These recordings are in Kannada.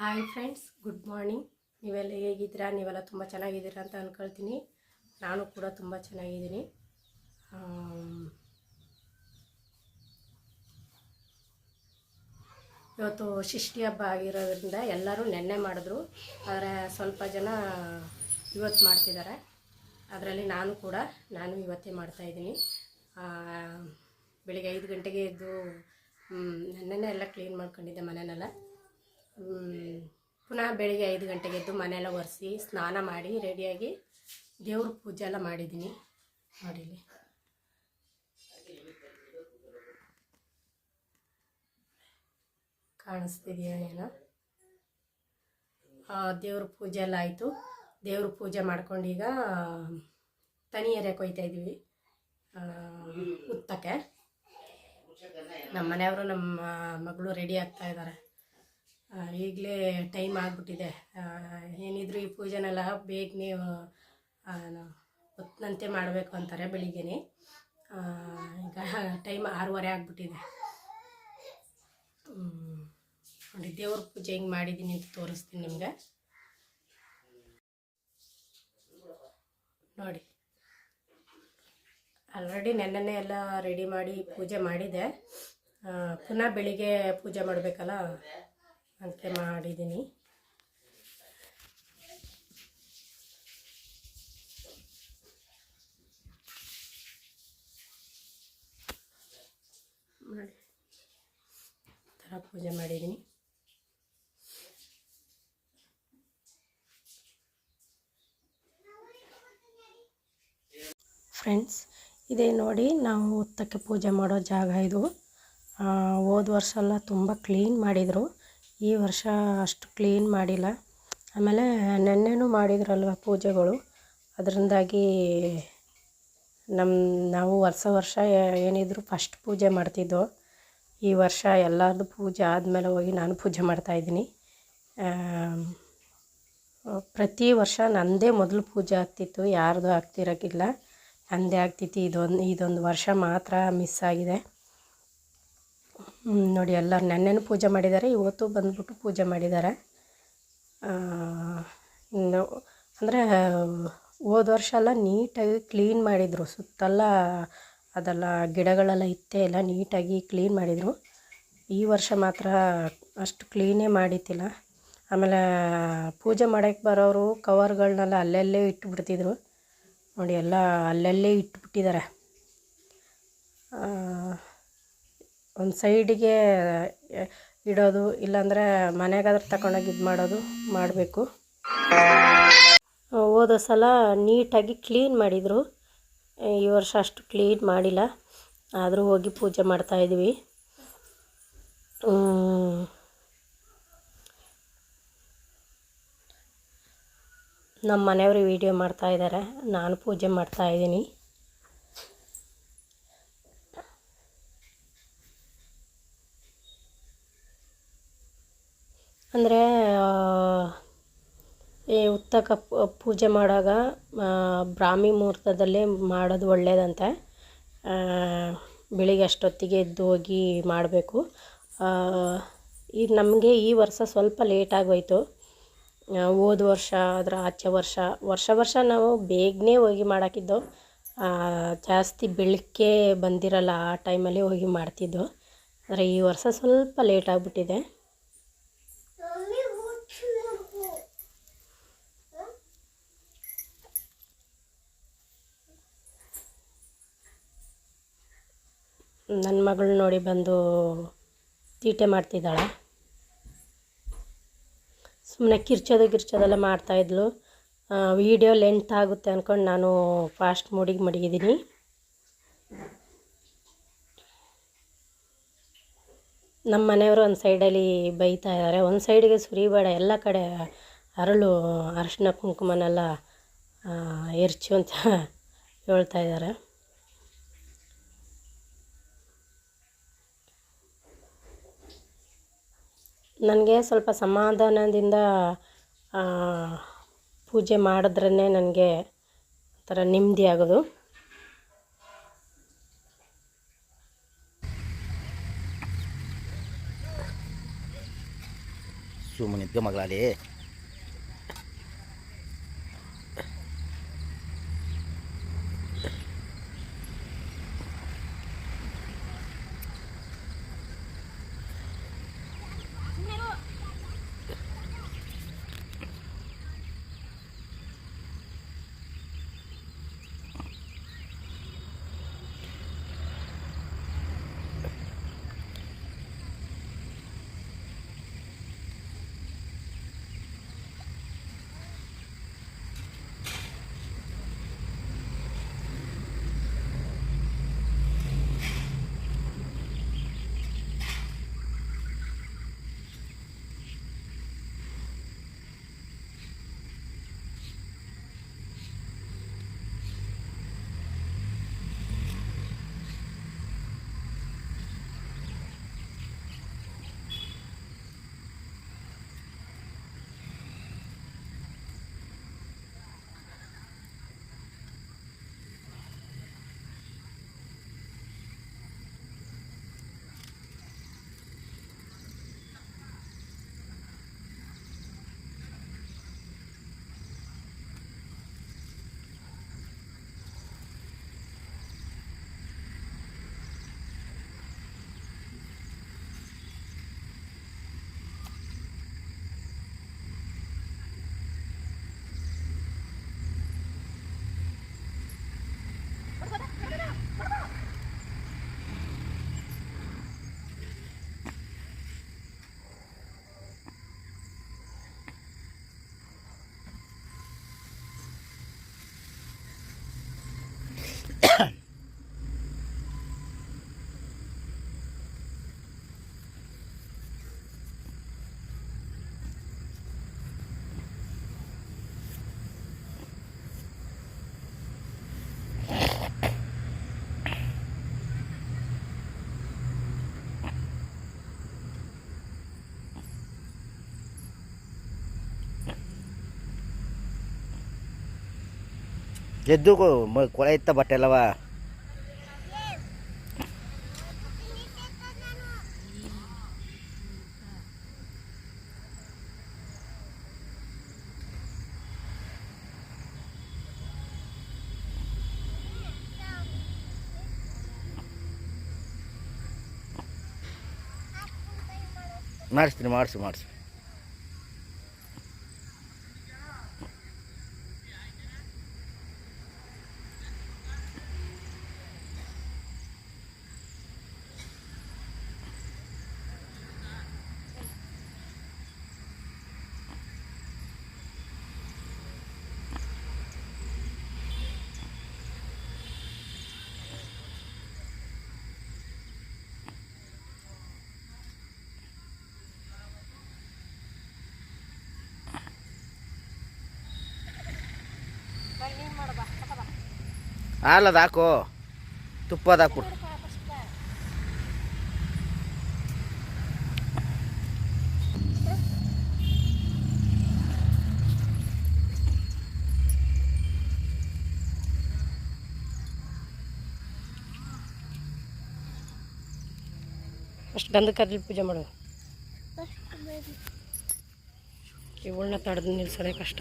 ಹಾಯ್ ಫ್ರೆಂಡ್ಸ್ ಗುಡ್ ಮಾರ್ನಿಂಗ್ ನೀವೆಲ್ಲ ಹೇಗಿದ್ದೀರಾ? ನೀವೆಲ್ಲ ತುಂಬ ಚೆನ್ನಾಗಿದ್ದೀರಾ ಅಂತ ಅಂದ್ಕೊಳ್ತೀನಿ ನಾನು ಕೂಡ ತುಂಬ ಚೆನ್ನಾಗಿದ್ದೀನಿ. ಇವತ್ತು ಷಷ್ಠಿ ಹಬ್ಬ ಆಗಿರೋದ್ರಿಂದ ಎಲ್ಲರೂ ನೆನ್ನೆ ಮಾಡಿದ್ರು. ಆದರೆ ಸ್ವಲ್ಪ ಜನ ಇವತ್ತು ಮಾಡ್ತಿದ್ದಾರೆ. ಅದರಲ್ಲಿ ನಾನು ಕೂಡ ನಾನು ಇವತ್ತೇ ಮಾಡ್ತಾಯಿದ್ದೀನಿ ಬೆಳಿಗ್ಗೆ ಐದು ಗಂಟೆಗೆ ಎದ್ದು ನೆನ್ನೆನೇ ಎಲ್ಲ ಕ್ಲೀನ್ ಮಾಡ್ಕೊಂಡಿದ್ದೆ ಮನೆಯನ್ನೆಲ್ಲ ಹ್ಮ್, ಪುನಃ ಬೆಳಿಗ್ಗೆ ಐದು ಗಂಟೆಗೆ ಎದ್ದು ಮನೆಯೆಲ್ಲ ಒರೆಸಿ ಸ್ನಾನ ಮಾಡಿ ರೆಡಿಯಾಗಿ ದೇವ್ರ ಪೂಜೆ ಎಲ್ಲ ಮಾಡಿದ್ದೀನಿ. ನೋಡಿಲಿ ಕಾಣಿಸ್ತಿದೆಯಾ ಏನೋ? ದೇವ್ರ ಪೂಜೆ ಎಲ್ಲ ಆಯಿತು. ದೇವ್ರ ಪೂಜೆ ಮಾಡ್ಕೊಂಡೀಗ ಈಗ ತನಿ ಎರೆ ಕೊಯ್ತಾ ಇದ್ದೀವಿ ಉತ್ತಕ್ಕೆ. ನಮ್ಮ ಮನೆಯವರು ನಮ್ಮ ಮಗಳು ರೆಡಿ ಆಗ್ತಾ ಇದ್ದಾರೆ. ಈಗಲೇ ಟೈಮ್ ಆಗಿಬಿಟ್ಟಿದೆ. ಏನಿದ್ರು ಈ ಪೂಜೆನೆಲ್ಲ ಬೇಗನೆ ಹೊತ್ತಿನಂತೆ ಮಾಡಬೇಕು ಅಂತಾರೆ ಬೆಳಿಗ್ಗೆನೆ. ಈಗ ಟೈಮ್ ಆರೂವರೆ ಆಗಿಬಿಟ್ಟಿದೆ. ನೋಡಿ ದೇವ್ರ ಪೂಜೆ ಹಿಂಗೆ ಮಾಡಿದ್ದೀನಿ ಅಂತ ತೋರಿಸ್ತೀನಿ ನಿಮಗೆ. ನೋಡಿ ಆಲ್ರೆಡಿ ನೆನ್ನೆನೇ ಎಲ್ಲ ರೆಡಿ ಮಾಡಿ ಪೂಜೆ ಮಾಡಿದೆ. ಪುನಃ ಬೆಳಿಗ್ಗೆ ಪೂಜೆ ಮಾಡಬೇಕಲ್ಲ? ಅದಕ್ಕೆ ಮಾಡಿದ್ದೀನಿ. ಮಾಡಿ. ಥರ ಪೂಜೆ ಮಾಡಿದ್ದೀನಿ. ಫ್ರೆಂಡ್ಸ್, ಇದೇ ನೋಡಿ ನಾವು ಹುತ್ತಕ್ಕೆ ಪೂಜೆ ಮಾಡೋ ಜಾಗ ಇದು. ಹೋದ ವರ್ಷ ಎಲ್ಲ ತುಂಬ ಕ್ಲೀನ್ ಮಾಡಿದರು. ಈ ವರ್ಷ ಅಷ್ಟು ಕ್ಲೀನ್ ಮಾಡಿಲ್ಲ. ಆಮೇಲೆ ನೆನ್ನೆನೂ ಮಾಡಿದ್ರಲ್ವ ಪೂಜೆಗಳು. ಅದರಿಂದಾಗಿ ನಮ್ಮ ನಾವು ವರ್ಷ ವರ್ಷ ಏನಿದ್ರು ಫಸ್ಟ್ ಪೂಜೆ ಮಾಡ್ತಿದ್ದೋ, ಈ ವರ್ಷ ಎಲ್ಲರದ್ದು ಪೂಜೆ ಆದಮೇಲೆ ಹೋಗಿ ನಾನು ಪೂಜೆ ಮಾಡ್ತಾಯಿದ್ದೀನಿ ಪ್ರತಿ ವರ್ಷ ನನ್ನದೇ ಮೊದಲು ಪೂಜೆ ಆಗ್ತಿತ್ತು, ಯಾರ್ದು ಆಗ್ತಿರೋಕ್ಕಿಲ್ಲ. ನನ್ನದೇ ಆಗ್ತಿತ್ತು, ಇದೊಂದು ಇದೊಂದು ವರ್ಷ ಮಾತ್ರ ಮಿಸ್ ಆಗಿದೆ. ನೋಡಿ ಎಲ್ಲರೂ ನೆನ್ನೆನೂ ಪೂಜೆ ಮಾಡಿದ್ದಾರೆ, ಇವತ್ತು ಬಂದ್ಬಿಟ್ಟು ಪೂಜೆ ಮಾಡಿದ್ದಾರೆ. ಅಂದರೆ ಹೋದ ವರ್ಷ ಎಲ್ಲ ನೀಟಾಗಿ ಕ್ಲೀನ್ ಮಾಡಿದರು, ಸುತ್ತಲ್ಲ ಅದೆಲ್ಲ ಗಿಡಗಳೆಲ್ಲ ಇತ್ತೇ ಇಲ್ಲ, ನೀಟಾಗಿ ಕ್ಲೀನ್ ಮಾಡಿದರು. ಈ ವರ್ಷ ಮಾತ್ರ ಅಷ್ಟು ಕ್ಲೀನೇ ಮಾಡಿತ್ತಿಲ್ಲ ಆಮೇಲೆ ಪೂಜೆ ಮಾಡೋಕ್ಕೆ ಬರೋರು ಕವರ್ಗಳನ್ನೆಲ್ಲ ಅಲ್ಲಲ್ಲೇ ಇಟ್ಬಿಡ್ತಿದ್ರು. ನೋಡಿ ಎಲ್ಲ ಅಲ್ಲಲ್ಲೇ ಇಟ್ಬಿಟ್ಟಿದ್ದಾರೆ. ಒಂದು ಸೈಡಿಗೆ ಇಡೋದು, ಇಲ್ಲಾಂದರೆ ಮನೆಗಾದ್ರೆ ತಗೊಂಡೋಗಿ ಇದು ಮಾಡೋದು ಮಾಡಬೇಕು. ಹೋದ ಸಲ ನೀಟಾಗಿ ಕ್ಲೀನ್ ಮಾಡಿದರು. ಈ ವರ್ಷ ಅಷ್ಟು ಕ್ಲೀನ್ ಮಾಡಿಲ್ಲ. ಆದರೂ ಹೋಗಿ ಪೂಜೆ ಮಾಡ್ತಾಯಿದ್ವಿ ನಮ್ಮ ಮನೆಯವರು ವಿಡಿಯೋ ಮಾಡ್ತಾ ಇದ್ದಾರೆ. ನಾನು ಪೂಜೆ ಮಾಡ್ತಾ ಅಂದರೆ ಈ ಉತ್ತಕ ಪೂಜೆ ಮಾಡುವಾಗ ಬ್ರಾಹ್ಮಿ ಮುಹೂರ್ತದಲ್ಲೇ ಮಾಡೋದು ಒಳ್ಳೆಯದಂತೆ ಬೆಳಿಗ್ಗೆ ಅಷ್ಟೊತ್ತಿಗೆ ಎದ್ದು ಹೋಗಿ ಮಾಡಬೇಕು. ಈ ನಮಗೆ ಈ ವರ್ಷ ಸ್ವಲ್ಪ ಲೇಟಾಗೋಯಿತು ಹೋದ ವರ್ಷ ಅದರ ಆಚೆ ವರ್ಷ ವರ್ಷ ವರ್ಷ ನಾವು ಬೇಗನೆ ಹೋಗಿ ಮಾಡಾಕಿದ್ದು. ಜಾಸ್ತಿ ಬೆಳಗ್ಗೆ ಬಂದಿರಲ್ಲ ಆ ಟೈಮಲ್ಲಿ ಹೋಗಿ ಮಾಡ್ತಿದ್ದು. ಆದರೆ ಈ ವರ್ಷ ಸ್ವಲ್ಪ ಲೇಟ್ ಆಗಿಬಿಟ್ಟಿದೆ. ನನ್ನ ಮಗಳು ನೋಡಿ ಬಂದು ತೀಟೆ ಮಾಡ್ತಿದ್ದಾಳೆ. ಸುಮ್ಮನೆ ಕಿರ್ಚೋದು ಗಿರ್ಚೋದೆಲ್ಲ ಮಾಡ್ತಾಯಿದ್ಲು ವಿಡಿಯೋ ಲೆಂತ್ ಆಗುತ್ತೆ ಅಂದ್ಕೊಂಡು ನಾನು ಫಾಸ್ಟ್ ಮೂಡಿಗೆ ಮಡಗಿದ್ದೀನಿ. ನಮ್ಮ ಮನೆಯವರು ಒಂದು ಸೈಡಲ್ಲಿ ಬೈತಾ ಇದ್ದಾರೆ ಒಂದು ಸೈಡಿಗೆ ಸುರಿಬೇಡ ಎಲ್ಲ ಕಡೆ ಅರಳು ಅರಶಿನ ಕುಂಕುಮನೆಲ್ಲ ಎರ್ಚು ಅಂತ ಹೇಳ್ತಾ ಇದ್ದಾರೆ ನನಗೆ ಸ್ವಲ್ಪ ಸಮಾಧಾನದಿಂದ ಪೂಜೆ ಮಾಡಿದ್ರೇ ನನಗೆ ಒಂಥರ ನೆಮ್ಮದಿ ಆಗೋದು. ಸುಮ್ಮನೆ ನಿಂತ್ಕೊ ಮಗಳಲ್ಲಿ ಎದ್ದು ಕೊ- ಮ- ಕೊಳೆ ಇತ್ತ ಬಟ್ಟೆ ಅಲ್ಲವ ಮಾಡಿಸ್ತೀನಿ ಮಾಡಿಸಿ ಮಾಡಿಸಿ ಹಾಲದು ಹಾಕು. ತುಪ್ಪದ ಹಾಕ್ಬಿಟ್ಟು ಅಷ್ಟು ಗಂಧ ಕರ್ಲಿ ಪೂಜೆ ಮಾಡು ಇವಳನ್ನ ತಡೆದು ನಿಲ್ಸೋದೇ ಕಷ್ಟ.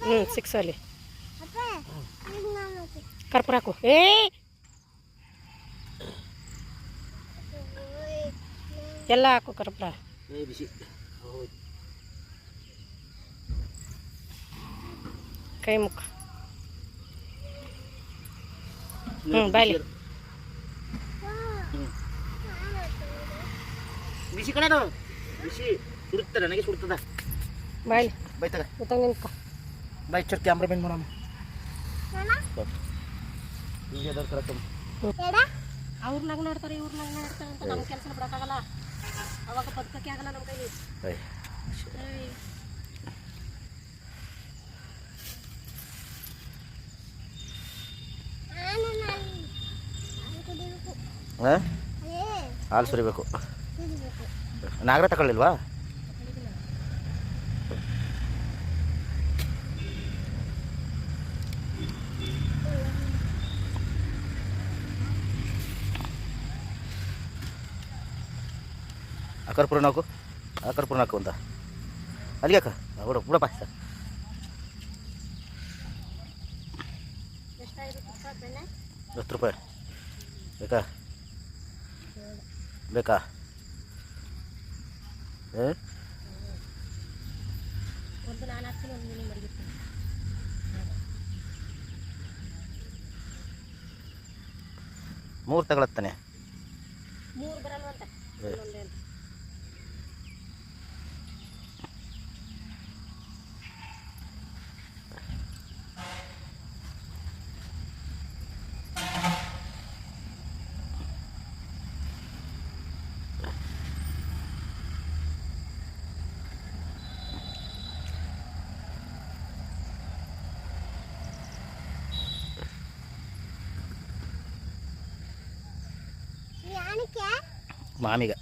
ಹ್ಞೂ ಸಿಕ್ಸ್ ಅಲ್ಲಿ. ಕರ್ಪೂರ ಹಾಕು. ಏ! ಎಲ್ಲ ಹಾಕು ಕರ್ಪೂರ. ಬಿಸಿ. ಕೈ ಮುಖ. ಹ್ಞೂ ಬಾಯ್ಲಿ. ಬಿಸಿ ಕಡೆ ಬಿಸಿ ಸುಡುತ್ತೆ ನನಗೆ ಸುಡ್ತದ ಬಾಯ್ಲಿ. ಬೈತಗ ಊಟ ನಿಂತ್ಕೊ. ಬೈ ಚರ್ ಕ್ಯಾಮ್ರಾ ಬಂದ್ ಮಾಡೋಣ ವಿಡಿಯೋದವ್ರು ಕರೆಕ್ಟ್ ಅವ್ರನ್ನಾಗ ನೋಡ್ತಾರೆ ಇವ್ರನ್ನಾಗ ನೋಡ್ತಾರೆ ಅಂತ ನಮ್ಮ ಕೆಲಸ ಬಿಡೋಕ್ಕಾಗಲ್ಲ ಅವಾಗ ಬದುಕಕ್ಕೆ ಆಗಲ್ಲ ನಮ್ಮ ಕೈಲಿ ಏಯ್. ಹಾಂ ಹಾಲು ಸುರಿಬೇಕು ನಾಗರ ತಗೊಳ್ಳಿಲ್ವಾ ಅಕ್ಕರ್ಪುರ ನಾಲ್ಕು ಅಕ್ಕರ್ಪುರ ನಾಲ್ಕು ಅಂತ. ಅಲ್ಲಿಗೆ ಅಕ್ಕ ಬಿಡು ಬಿಡಪ್ಪ ಸರ್. ಹತ್ತು ರೂಪಾಯಿ ಬೇಕಾ? ಬೇಕಾ? ಏ? ಮೂರು ತಗೊಳತ್ತಾನೆ. ಮೂರು ಬರಲ್ವಂತೆ ಏ. ಒಂದೊಂದೇ ಅಂತ ಮಾಮಿಗ.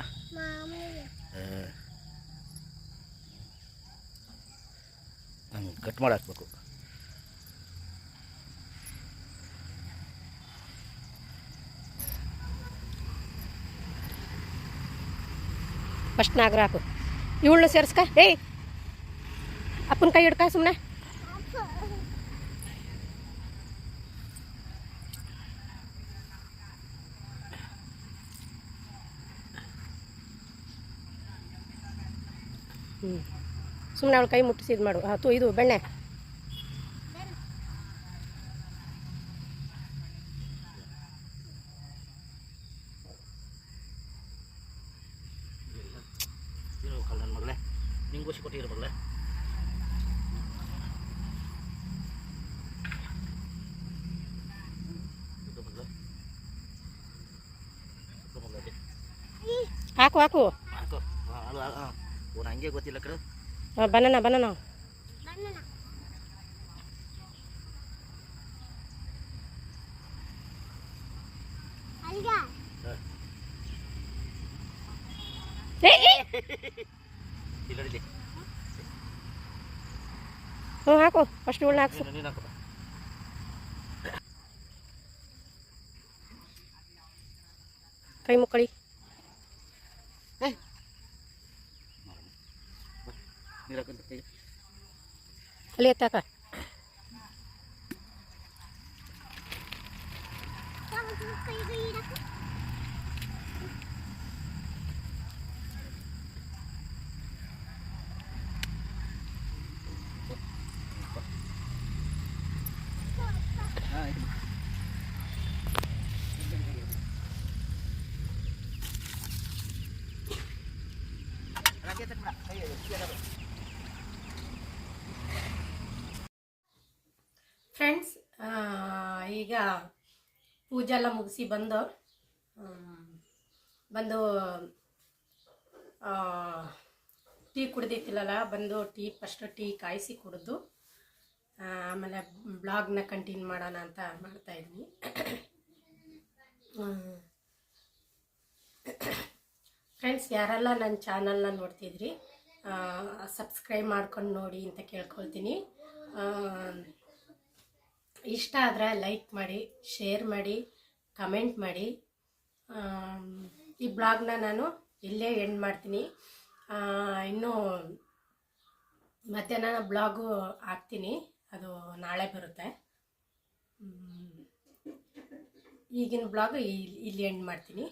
ಹಂಗೆ ಕಟ್ ಮಾಡಿ ಹಾಕ್ಬೇಕು ಫಸ್ಟ್ ನಾಗರ ಹಾಕು. ಇವಳನ್ನ ಸೇರಿಸ್ಕ. ಏಯ್ ಅಪ್ಪನ ಕೈ ಹಿಡ್ಕ ಸುಮ್ಮನೆ ಹ್ಞೂ ಸುಮ್ಮನೆ ಅವಳು ಕೈ ಮುಟ್ಟಿಸಿ ಇದು ಮಾಡು. ಹತ್ತು ಇದು ಬೆಣ್ಣೆ. ಖುಷಿ ಕೊಟ್ಟಿರ್ಬೇಕಲ್ಲ ಹಾಕು ಹಾಕು. ಓನ್ ಹಂಗೆ ಗೊತ್ತಿಲ್ಲ ಕಡೆ ಬನಾನ ಬನಾನ. ಹ್ಞೂ ಹಾಕು. ಫಸ್ಟ್ ಉಳ್ಳ ಹಾಕ್ಸು. ಕೈ ಮುಕ್ಕಳಿ. ಅಲ್ಲಿ ಎತ್ತಾಕ ಫ್ರೆಂಡ್ಸ್ ಈಗ ಪೂಜೆ ಎಲ್ಲ ಮುಗಿಸಿ ಬಂದು ಬಂದು ಟೀ ಕುಡ್ದಿತ್ತಿಲ್ಲಲ್ಲ, ಬಂದು ಟೀ ಫಸ್ಟ್ ಟೀ ಕಾಯಿಸಿ ಕುಡಿದು ಆಮೇಲೆ ಬ್ಲಾಗ್ನ ಕಂಟಿನ್ಯೂ ಮಾಡೋಣ ಅಂತ ಮಾಡ್ತಾಯಿದ್ದೀನಿ ಫ್ರೆಂಡ್ಸ್ ಯಾರೆಲ್ಲ ನನ್ನ ಚಾನಲ್ನ ನೋಡ್ತಿದ್ರಿ ಸಬ್ಸ್ಕ್ರೈಬ್ ಮಾಡ್ಕೊಂಡು ನೋಡಿ ಅಂತ ಕೇಳ್ಕೊಳ್ತೀನಿ. ಇಷ್ಟ ಆದರೆ ಲೈಕ್ ಮಾಡಿ ಶೇರ್ ಮಾಡಿ ಕಮೆಂಟ್ ಮಾಡಿ. ಈ ಬ್ಲಾಗ್ನ ನಾನು ಇಲ್ಲೇ ಎಂಡ್ ಮಾಡ್ತೀನಿ. ಇನ್ನೂ ಮಧ್ಯಾಹ್ನ ಬ್ಲಾಗು ಹಾಕ್ತೀನಿ. ಅದು ನಾಳೆ ಬರುತ್ತೆ. ಈಗಿನ ಬ್ಲಾಗ್ ಇಲ್ಲಿ ಎಂಡ್ ಮಾಡ್ತೀನಿ.